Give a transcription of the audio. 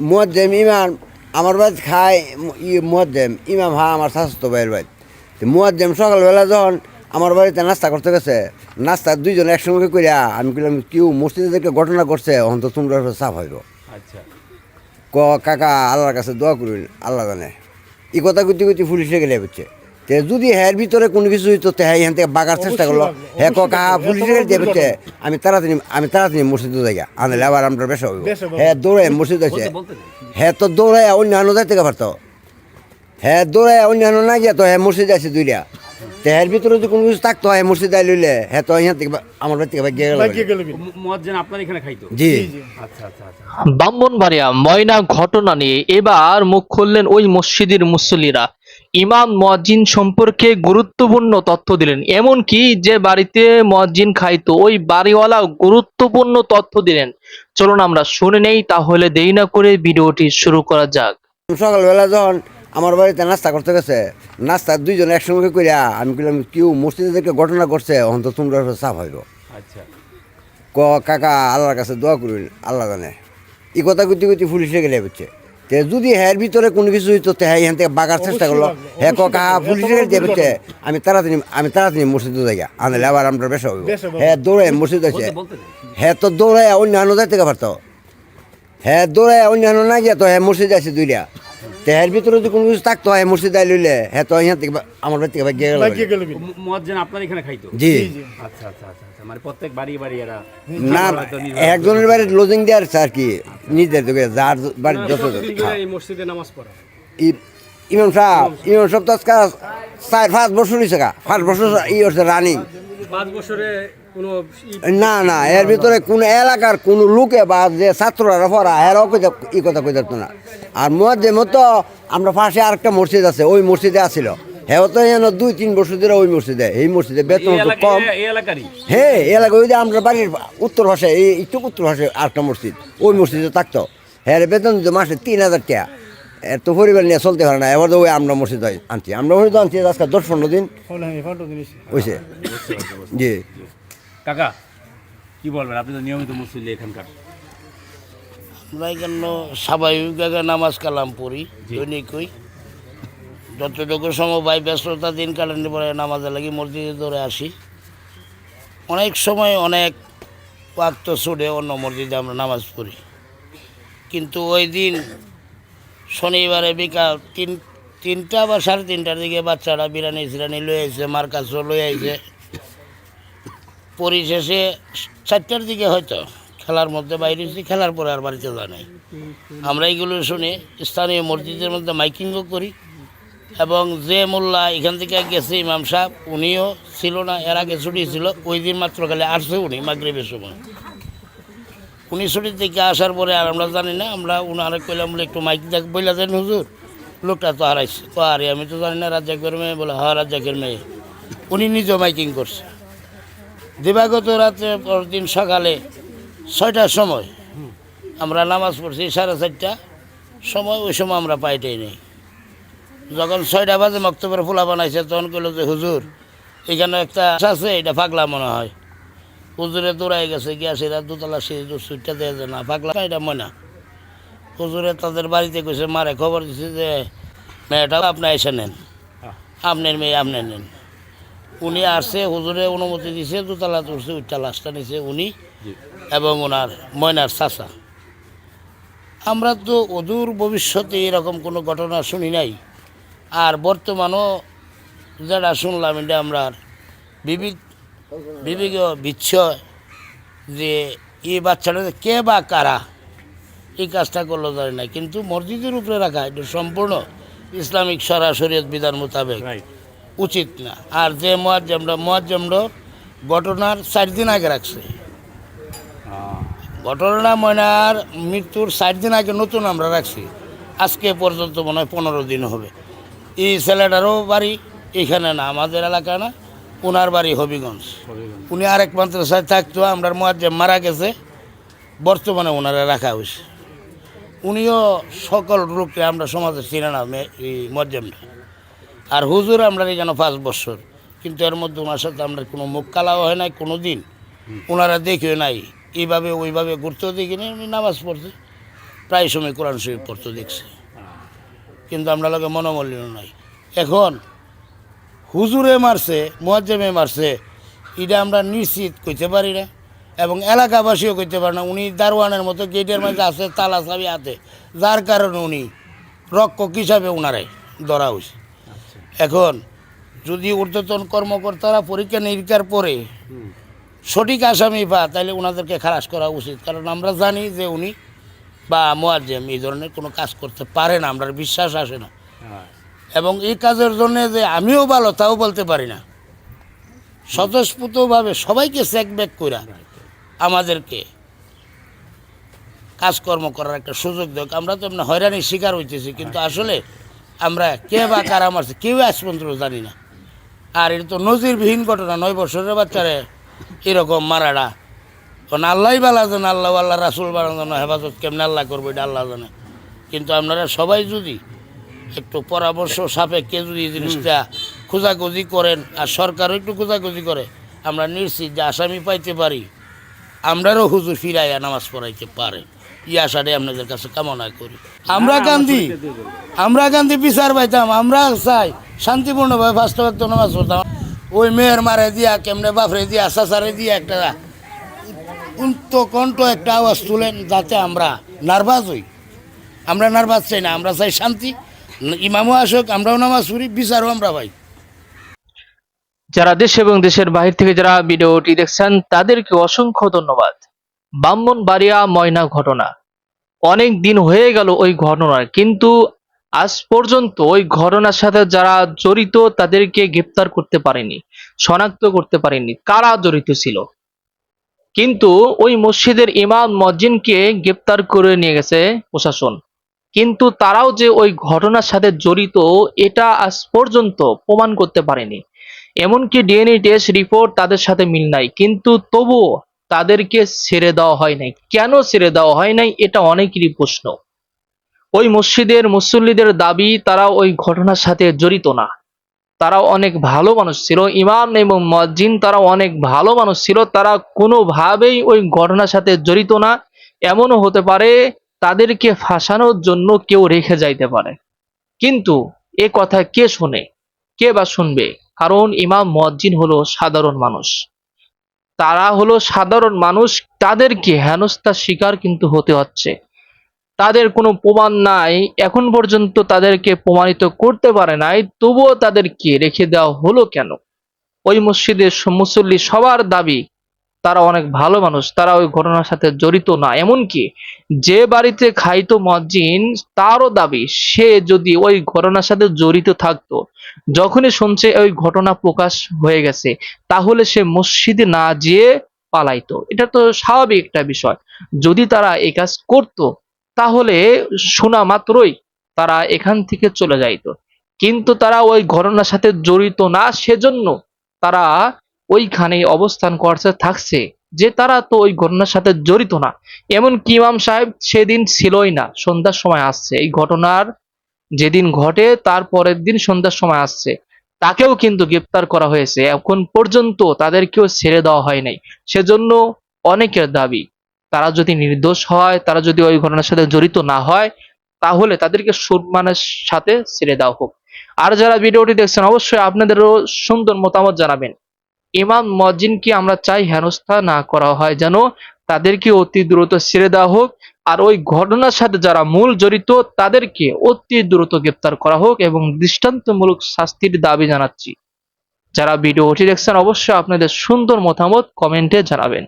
মুয়াজ্জেম ইমান আমার বাড়িতে খায় ই মুয়াজ্জেম ইমাম হা আমার স্বাস্থ্য ভাইয়ের মদ মুয়াজ্জেম সকালবেলা যখন আমার বাড়িতে নাস্তা করতে গেছে নাস্তা দুইজন একসঙ্গে করিয়া আমি বললাম কেউ মসজিদেরকে ঘটনা করছে অন্ত তোমরা সাফ হইব। আচ্ছা। ক কাকা আল্লাহর কাছে দোয়া করুন আল্লাহ জানে। এই কথা কুতি কুতি পুলিশে গেলে বুঝছে তে যদি হ্যার ভিতরে কোনো কিছু হইতো তে হ্যাঁ এখান থেকে বাগার চেষ্টা করল। হ্যাঁ ক কাহা পুলিশে আমি তাড়াতাড়ি আমি তাড়াতাড়ি মসজিদে যাই আনলে আবার আমরা বেসা হইব। হ্যাঁ দৌড়ে মসজিদ আছে। হ্যাঁ তো দৌড়ায় অন্যান্য যাইতে পারতো। হ্যাঁ দৌড়ায় অন্যান্য না গিয়া তো হ্যাঁ মসজিদ আছে দুইটা। তো হ্যার ভিতরে যদি কোনো কিছু থাকতো হ্যাঁ মসজিদ আই লইলে হ্যাঁ তো এখান থেকে আমার বাড়ি থেকে গিয়ে গেল আপনার এখানে খাইতো। জি। আচ্ছা আচ্ছা আচ্ছা। ব্রাহ্মণবাড়িয়া ময়না ঘটনা নিয়ে এবার মুখ খুললেন ওই মসজিদের মুসল্লিরা। ইমাম মজ্জিন সম্পর্কে গুরুত্বপূর্ণ তথ্য দিলেন। এমনকি যে বাড়িতে মজ্জিন খাইতো ওই বাড়িওয়ালা গুরুত্বপূর্ণ তথ্য দিলেন। চলুন আমরা শুনে নেই তাহলে দেরি না করে ভিডিওটি শুরু করা যাক। সকালবেলা যখন আমার বাড়িতে নাস্তা করতে গেছে নাস্তা দুইজন একসঙ্গে করিয়া আমি বললাম কেউ মসজিদে থেকে ঘটনা করছে অন্ত তোমরা সাফ হইব। আচ্ছা। ক কাকা আল্লাহর কাছে দোয়া করুন আল্লাহ জানে। এই কথা কুতি কুতি পুলিশে গেলে বুঝছে। তে যদি হ্যার ভিতরে কোনো কিছু হইতো তে হ্যাঁ এখান থেকে বাগার চেষ্টা করল। হ্যাঁ ক কাহা পুলিশে গেলে দিয়ে আমি তাড়াতাড়ি আমি তাড়াতাড়ি মসজিদে যাই আনলে আবার আমরা বেসা হইব। হ্যাঁ দৌড়ে মসজিদ আছে হ্যাঁ তো দৌড়ায় অন্যান্য যাইতে পারতো। হ্যাঁ দৌড়ায় অন্যান্য না গিয়া তো হ্যাঁ মসজিদ আছে দুইটা তো হ্যার ভিতরে যদি কোনো কিছু থাকতো হ্যাঁ মসজিদ আই লইলে হ্যাঁ তো এখান থেকে আমার বাড়ি থেকে গিয়ে গেল আপনার এখানে খাইতো? জি। আচ্ছা আচ্ছা আচ্ছা আচ্ছা মানে প্রত্যেক বাড়ি বাড়ি এরা না একজনের বাড়ি লোজিং দেওয়ার আর কি। নিজের থেকে যার বাড়ি যত এই মসজিদে নামাজ পড়া। ইমাম সাহেব ইমাম সাহেব তো আজকে চার পাঁচ বছর হয়েছে গা। পাঁচ বছর ই হচ্ছে রানিং। না না এর ভিতরে কোন এলাকার কোন লোকে বা যে ছাত্ররা পড়া এরাও ই কথা কই না। আর মধ্যে মতো আমরা পাশে আরেকটা মসজিদ আছে ওই মসজিদে আসিল হ্যাঁ তো যেন দুই তিন বছর ধরে ওই মসজিদে এই মসজিদে বেতন তো কম। হ্যাঁ এলাকা ওই যে আমরা বাড়ির উত্তর ভাষায় এই একটু উত্তর ভাষায় আরেকটা মসজিদ ওই মসজিদে থাকতো। হ্যাঁ বেতন দিত মাসে তিন হাজার টাকা। এর তো পরিবার নিয়ে চলতে পারে না এবার তো ওই আমরা মসজিদ আনছি। আমরা মসজিদ আনছি আজকে দশ পনেরো দিন। হয়েছে জি। কাকা কি বলবেন? আপনি তো নিয়মিত মুসল্লি এখানকার। আমরা এখানে স্বাভাবিকভাবে নামাজ কালাম পড়ি দৈনিকই যতটুকু সময় ভাই ব্যস্ততা দিন কাটানোর পরে নামাজে লাগি মসজিদে ধরে আসি। অনেক সময় অনেক ওয়াক্ত ছুটে অন্য মসজিদে আমরা নামাজ পড়ি। কিন্তু ওই দিন শনিবারে বিকাল তিন, তিনটা বা সাড়ে তিনটার দিকে বাচ্চারা বিরানি সিরানি লয়ে আইছে মার কাছেও লয়ে আইছে। পরিশেষে চারটার দিকে হয়তো খেলার মধ্যে বাইরে হয়েছি খেলার পরে আর বাড়িতে যা নাই। আমরা এইগুলো শুনে স্থানীয় মসজিদের মধ্যে মাইকিংও করি। এবং যে মোল্লা এখান থেকে গেছে ইমাম সাহেব, উনিও ছিল না, এর আগে ছুটি ছিল, ওই দিন মাত্র খালি আসছে উনি মাগরীবের সময়। উনি ছুটির থেকে আসার পরে, আর আমরা জানি না, আমরা উনারে কইলাম, বলে, একটু মাইক দেখ, বইলা দেন হুজুর, লোকটা তো হারাইছে। তো আরে, আমি তো জানি না, রাজ্জাকের মেয়ে, বলে হ্যাঁ রাজ্জাকের মেয়ে। উনি নিজেও মাইকিং করছে। দিবাগত রাত্রে পরদিন সকালে ছয়টার সময় আমরা নামাজ পড়ছি সাড়ে চারটা, সময় ওই সময় আমরা পাইটাই নেই। যখন ছয়টা বাজে মক্তবের ফুলা বানাইছে তখন কইলো যে হুজুর এখানে একটা আছে এটা পাগলা মনে হয়। হুজুরে দৌড়াই গেছে গিয়া সেটা দোতলা সিঁড়ি সুইটটা দেয় যে না পাগলা না, এটা ময়না। হুজুরে তাদের বাড়িতে কইছে মারে খবর দিছে যে মেয়েটা আপনি এসে নেন। আপনার মেয়ে আপনি নেন। উনি আসছে হুজুরে অনুমতি দিছে দোতলা তুলছে উঠটা লাশটা নিছে উনি এবং ওনার ময়নার চাচা। আমরা তো অদূর ভবিষ্যতে এরকম কোনো ঘটনা শুনি নাই। আর বর্তমানও যেটা শুনলাম এটা আমরা বিবিধ বিবেক বিচ্ছয় যে এই বাচ্চাটা কে বা কারা এই কাজটা করল জানি না। কিন্তু মসজিদের উপরে রাখা এটা সম্পূর্ণ ইসলামিক সরাসরি বিধান মোতাবেক। উচিত না। আর যে মোয়াজ্জমরা মোয়াজ্জমরা ঘটনার চার দিন আগে রাখছে। ঘটনা ময়নার মৃত্যুর চার দিন আগে নতুন আমরা রাখছি। আজকে পর্যন্ত মনে হয় পনেরো দিন হবে। এই ছেলেটারও বাড়ি এখানে না আমাদের এলাকা না ওনার বাড়ি হবিগঞ্জ। উনি আরেক মাদ্রাসায় থাকতো আমরা মোয়াজ্জেম মারা গেছে বর্তমানে ওনারা রাখা হয়েছে। উনিও সকল রূপে আমরা সমাজে চিনে না এই মজ্জেমটা আর হুজুর আমরা এখানে পাঁচ বছর কিন্তু এর মধ্যে ওনার সাথে আমরা কোনো মুখ কালাও হয় নাই কোনো দিন ওনারা দেখেও নাই। এইভাবে ওইভাবে ঘুরতেও দেখিনি উনি নামাজ পড়ছে প্রায় সময় কোরআন শরীফ পড়তে দেখছি। কিন্তু আমরা লোকে মনোমলিন নাই। এখন হুজুরে মারছে মোয়াজ্জেমে মারছে এটা আমরা নিশ্চিত কইতে পারি না এবং এলাকাবাসীও কইতে পারে না। উনি দারোয়ানের মতো গেটের মাঝে আছে তালা চাবি হাতে। যার কারণে উনি রক্ষক হিসাবে উনারে ধরা হয়েছে এখন যদি ঊর্ধ্বতন কর্মকর্তারা পরীক্ষা নিরীক্ষার পরে সঠিক আসামি পা তাহলে ওনাদেরকে খালাস করা উচিত। কারণ আমরা জানি যে উনি বা মোয়াজ্জেম এই ধরনের কোনো কাজ করতে পারে না আমরা বিশ্বাস আসে না। হ্যাঁ। এবং এই কাজের জন্য যে আমিও ভালো তাও বলতে পারি না। স্বতঃস্ফূর্তভাবে সবাইকে চেক ব্যাক করে আমাদেরকে কাজকর্ম করার একটা সুযোগ দেখ আমরা তো এমনি হয়রানির শিকার হইতেছি কিন্তু আসলে আমরা কে বা কারা মারছে কেউ আজ পর্যন্ত জানি না। আর এটা তো নজিরবিহীন ঘটনা নয় বছরের বাচ্চারে এরকম মারাটা কারণ আল্লাহ বালা জানে আল্লাহ আল্লাহ রাসুল বালা হেফাজত কেমন আল্লাহ করব এটা আল্লাহ জানে। কিন্তু আপনারা সবাই যদি একটু পরামর্শ সাপেক্ষে যদি এই জিনিসটা খোঁজাখুঁজি করেন আর সরকারও একটু খোঁজাখুঁজি করে আমরা নিশ্চিত যে আসামি পাইতে পারি আমরারও হুজুর ফিরাইয়া নামাজ পড়াইতে পারে। এই আশাটাই আপনাদের কাছে কামনা করি। আমরা কান্দি আমরা কান্দি বিচার পাইতাম আমরা চাই শান্তিপূর্ণভাবে ফার্স্ট নামাজ পড়তাম। ওই মেয়ের মারে দিয়া কেমনে বাপরে দিয়া সাসারে দিয়া একটা উন্ত কণ্ঠ একটা আওয়াজ তুলেন যাতে আমরা নার্ভাস হই। আমরা নার্ভাস চাই না, আমরা চাই শান্তি। ইমামও আসুক, আমরাও নামাজ পড়ি, বিচারও আমরা পাই। যারা দেশ এবং দেশের বাহির থেকে যারা ভিডিওটি দেখছেন, তাদেরকে অসংখ্য ধন্যবাদ। ব্রাহ্মণবাড়িয়া ময়না ঘটনা। অনেক দিন হয়ে গেল ওই ঘটনার, কিন্তু আজ পর্যন্ত ওই ঘটনার সাথে যারা জড়িত, তাদেরকে গ্রেপ্তার করতে পারেনি, শনাক্ত করতে পারেনি। কারা জড়িত ছিল? কিন্তু ওই মসজিদের ইমাম মজ্জিনকে গ্রেপ্তার করে নিয়ে গেছে প্রশাসন। কিন্তু তারাও যে ওই ঘটনার সাথে জড়িত, এটা আজ পর্যন্ত প্রমাণ করতে পারেনি। এমনকি ডিএনএ টেস্ট রিপোর্ট তাদের সাথে মিল নাই। কিন্তু তবুও তাদেরকে ছেড়ে দেওয়া হয় নাই। কেন ছেড়ে দেওয়া হয় নাই, এটা অনেকেরই প্রশ্ন। ওই মসজিদের মুসল্লিদের দাবি, তারা ওই ঘটনার সাথে জড়িত না। তারা অনেক ভালো মানুষ ছিল। ইমাম এবং মজ্জিন তারা অনেক ভালো মানুষ ছিল। তারা কোনোভাবেই ওই ঘটনার সাথে জড়িত না। এমনও হতে পারে তাদেরকে ফাঁসানোর জন্য কেউ রেখে যাইতে পারে। কিন্তু এ কথা কে শোনে? কে বা শুনবে? কারণ ইমাম মজ্জিন হলো সাধারণ মানুষ। তারা হলো সাধারণ মানুষ। তাদেরকে হেনস্থার শিকার কিন্তু হতে হচ্ছে। তাদের কোনো প্রমাণ নাই। এখন পর্যন্ত তাদেরকে প্রমাণিত করতে পারে নাই, তবুও তাদেরকে রেখে দেওয়া হলো কেন? ওই মসজিদের মুসল্লি সবার দাবি, তারা অনেক ভালো মানুষ, তারা ওই ঘটনার সাথে জড়িত না। এমনকি যে বাড়িতে খাইতো মজ্জিন তারও দাবি, সে যদি ওই ঘটনার সাথে জড়িত থাকতো, যখনই শুনছে ওই ঘটনা প্রকাশ হয়ে গেছে, তাহলে সে মসজিদে না যেয়ে পালাইতো। এটা তো স্বাভাবিক একটা বিষয়। যদি তারা এই কাজ করতো তাহলে শোনা মাত্রই তারা এখান থেকে চলে যাইত। কিন্তু তারা ওই ঘটনার সাথে জড়িত না, সেজন্য তারা ওইখানে অবস্থান করছে, থাকছে যে তারা তো ওই ঘটনার সাথে জড়িত না। এমন কি ইমাম সাহেব সেদিন ছিলই না, সন্ধ্যার সময় আসছে। এই ঘটনার যেদিন ঘটে, তার পরের দিন সন্ধ্যার সময় আসছে। তাকেও কিন্তু গ্রেপ্তার করা হয়েছে। এখন পর্যন্ত তাদেরকেও ছেড়ে দেওয়া হয় নাই। সেজন্য অনেকের দাবি তারা যদি নির্দোষ হয়, তারা যদি ওই ঘটনার সাথে জড়িত না হয়, তাহলে তাদেরকে সম্মানের সাথে ছেড়ে দেওয়া হোক। আর যারা ভিডিওটি দেখছেন, অবশ্যই আপনাদেরও সুন্দর মতামত জানাবেন। ইমাম মজ্জিনকে আমরা চাই হেনস্থা না করা হয়, যেন তাদেরকে অতি দ্রুত ছেড়ে দেওয়া হোক। আর ওই ঘটনার সাথে যারা মূল জড়িত, তাদেরকে অতি দ্রুত গ্রেপ্তার করা হোক এবং দৃষ্টান্তমূলক শাস্তির দাবি জানাচ্ছি। যারা ভিডিওটি দেখছেন, অবশ্যই আপনাদের সুন্দর মতামত কমেন্টে জানাবেন।